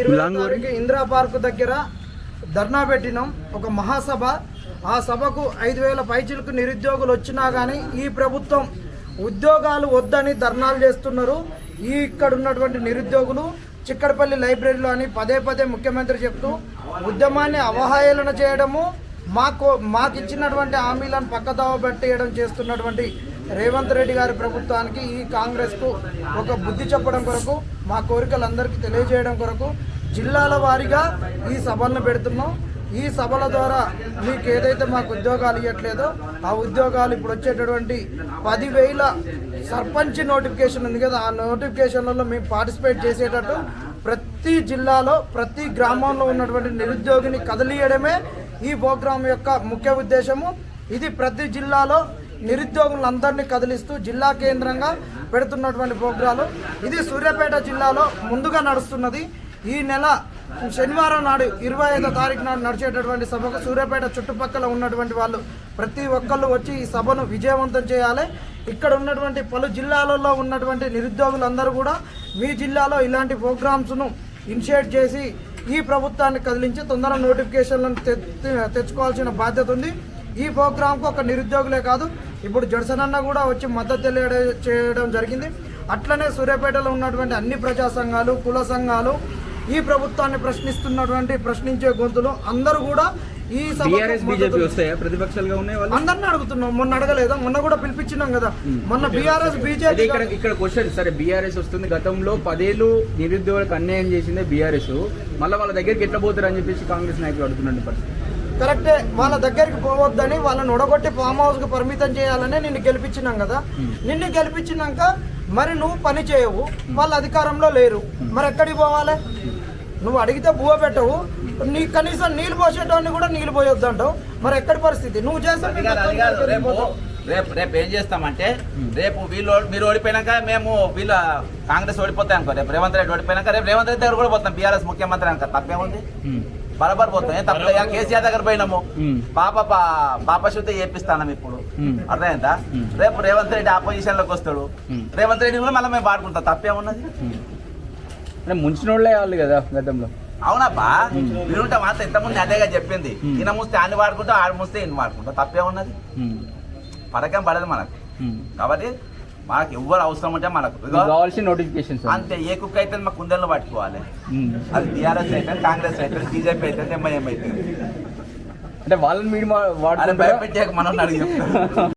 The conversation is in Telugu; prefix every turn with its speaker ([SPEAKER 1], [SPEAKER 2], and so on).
[SPEAKER 1] ఇరవై తారీఖు ఇందిరా పార్క్ దగ్గర ధర్నా పెట్టినాం. ఒక మహాసభ. ఆ సభకు ఐదు వేల పైచిలకు నిరుద్యోగులు వచ్చినా కానీ ఈ ప్రభుత్వం ఉద్యోగాలు వద్దని ధర్నాలు చేస్తున్నారు. ఈ ఇక్కడ ఉన్నటువంటి నిరుద్యోగులు చిక్కడపల్లి లైబ్రరీలో అని పదే పదే ముఖ్యమంత్రి చెప్తూ ఉద్యమాన్ని అవహేళన చేయడము మాకు మాకు ఇచ్చినటువంటి హామీలను పక్కదావ పెట్టేయడం చేస్తున్నటువంటి రేవంత్ రెడ్డి గారి ప్రభుత్వానికి ఈ కాంగ్రెస్కు ఒక బుద్ధి చెప్పడం కొరకు మా కోరికలందరికీ తెలియజేయడం కొరకు జిల్లాల వారీగా ఈ సభలను పెడుతున్నాం. ఈ సభల ద్వారా మీకు ఏదైతే మాకు ఉద్యోగాలు ఇవ్వట్లేదో ఆ ఉద్యోగాలు ఇప్పుడు వచ్చేటటువంటి పదివేల సర్పంచ్ నోటిఫికేషన్ ఉంది కదా ఆ నోటిఫికేషన్లలో మేము పార్టిసిపేట్ చేసేటట్టు ప్రతి జిల్లాలో ప్రతి గ్రామంలో ఉన్నటువంటి నిరుద్యోగిని కదిలియడమే ఈ ప్రోగ్రాం యొక్క ముఖ్య ఉద్దేశము. ఇది ప్రతి జిల్లాలో నిరుద్యోగులందరినీ కదిలిస్తూ జిల్లా కేంద్రంగా పెడుతున్నటువంటి ప్రోగ్రాలు. ఇది సూర్యాపేట జిల్లాలో ముందుగా నడుస్తున్నది. ఈ నెల శనివారం నాడు ఇరవై ఐదో తారీఖు నాడు నడిచేటటువంటి సభకు సూర్యాపేట చుట్టుపక్కల ఉన్నటువంటి వాళ్ళు ప్రతి ఒక్కళ్ళు వచ్చి ఈ సభను విజయవంతం చేయాలి. ఇక్కడ ఉన్నటువంటి పలు జిల్లాలలో ఉన్నటువంటి నిరుద్యోగులందరూ కూడా మీ జిల్లాలో ఇలాంటి ప్రోగ్రామ్స్ను ఇనిషియేట్ చేసి ఈ ప్రభుత్వాన్ని కదిలించి తొందర నోటిఫికేషన్లను తె- తెచ్చుకోవాల్సిన బాధ్యత ఉంది. ఈ ప్రోగ్రాంకు ఒక నిరుద్యోగులే కాదు ఇప్పుడు జడ్సన్ అన్న కూడా వచ్చి మద్దతు తెలియడం చేయడం జరిగింది. అట్లనే సూర్యాపేటలో ఉన్నటువంటి అన్ని ప్రజా సంఘాలు కుల సంఘాలు ఈ ప్రభుత్వాన్ని ప్రశ్నిస్తున్నటువంటి ప్రశ్నించే గొంతులు అందరూ కూడా ఈ
[SPEAKER 2] ప్రతిపక్షాలుగా ఉన్నాయి వాళ్ళు?
[SPEAKER 1] అందరిని అడుగుతున్నాం. మొన్న అడగలేదా? మొన్న కూడా పిలిపించినాం కదా. మొన్న బీఆర్ఎస్ బీజేపీ
[SPEAKER 2] ఇక్కడ ఇక్కడ క్వశ్చన్ సరే బీఆర్ఎస్ వస్తుంది. గతంలో పదేళ్ళు నిరుద్యోగులకు అన్యాయం చేసిందే బీఆర్ఎస్. మళ్ళీ వాళ్ళ దగ్గరికి ఎట్లా పోతారు అని చెప్పేసి కాంగ్రెస్ నాయకులు అడుగుతున్నాడు పరిస్థితి.
[SPEAKER 1] కరెక్టే వాళ్ళ దగ్గరికి పోవద్దని వాళ్ళని ఉడగొట్టి ఫామ్ హౌస్కు పరిమితం చేయాలని నిన్ను గెలిపించినాం కదా. నిన్ను గెలిపించినాక మరి నువ్వు పని చేయవు వాళ్ళ అధికారంలో లేరు. మరి ఎక్కడికి పోవాలి? నువ్వు అడిగితే బువ పెట్టవు. నీ కనీసం నీళ్ళు పోసేటోని కూడా నీళ్ళు పోయొద్దు అంటావు మరి ఎక్కడి పరిస్థితి? నువ్వు చేస్తే
[SPEAKER 3] అది కాదు, అది కాదు. రేపు రేపు రేపు ఏం చేస్తామంటే రేపు వీళ్ళు మీరు ఓడిపోయినాక మేము వీళ్ళ కాంగ్రెస్ ఓడిపోతాయి అనుకో. రేపు రేవంత్ రెడ్డి ఓడిపోయినాక రేపు రేవంత్ రెడ్డి దగ్గర కూడా పోతాం. బీఆర్ఎస్ ముఖ్యమంత్రి అనుకో తప్పేముంది? బరాబర్ పోతాం ఏం తప్ప కేసీఆర్ దగ్గర పోయినాము. పాప పాప శుద్ధి చేపిస్తాను ఇప్పుడు. అర్థమైందా? రేపు రేవంత్ రెడ్డి ఆపోజిషన్లోకి వస్తాడు. రేవంత్ రెడ్డి కూడా మళ్ళీ మేము పాడుకుంటాం. తప్పేమున్నది?
[SPEAKER 2] ముంచినోళ్ళే వాళ్ళు కదా గతంలో.
[SPEAKER 3] అవునబ్బా. మీరుంటే మాత్రం ఇంతకుముందు అదేగా చెప్పింది. ఈయన మూస్తే ఆయన వాడుకుంటాం ఆడ మూస్తే ఈయన వాడుకుంటాం తప్పేమున్నది? పరకం పడదు మనకు. కాబట్టి మనకు ఎవ్వరు అవసరం ఉంటే మనకు.
[SPEAKER 2] కావాల్సిన నోటిఫికేషన్స్
[SPEAKER 3] అంతే ఏ కుక్క అయితే మా కుందెలను పట్టుకోవాలి. అది టీఆర్ఎస్ అయితే కాంగ్రెస్ అయితే బీజేపీ అయితే ఎంఐఎం అయితే
[SPEAKER 2] అంటే వాళ్ళని మీరు
[SPEAKER 3] భయపెట్టాక మనం అడిగి